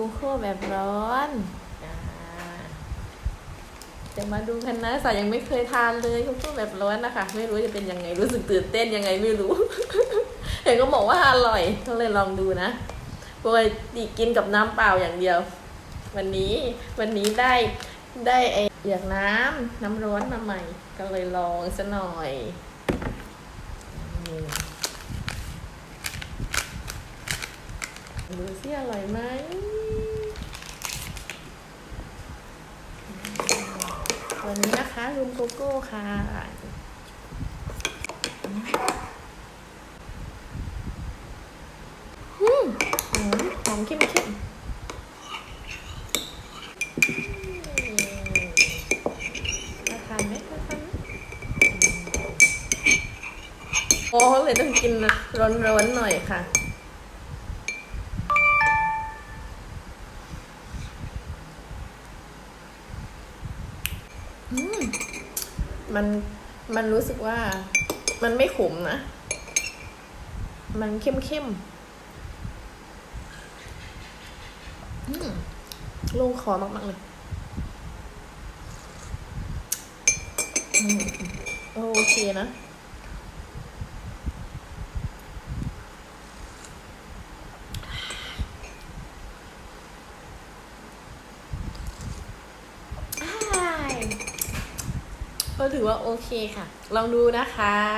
คุโค่แบบร้อนอ่าจะมาดูกันนะสายยังไม่เคยทานเลยคุโค่แบบร้อนนะคะ ไม่รู้จะเป็นยังไงรู้สึกตื่นเต้นยังไงไม่รู้ เห็นก็บอกว่าอร่อยก็เลยลองดูนะปกติกินกับน้ำเปล่าอย่างเดียว วันนี้วันนี้ได้ได้ไอเหยือกน้ำน้ำร้อนมาใหม่ ก็เลยลองซะหน่อยนี่ ดูสิอร่อยไหมวันนี้นะคะรุมโกโก้ค่ะอืมหอมหอมเข้มเข้มน่าทานไหมน่าทานไหมโอ้เลยต้องกินร้อนๆหน่อยค่ะ มันมันรู้สึกว่ามันไม่ขมนะ มันเข้มเข้มลงคอมากๆเลย โอเคนะ อ้าย ก็ถือว่าโอเคค่ะ ลองดูนะคะ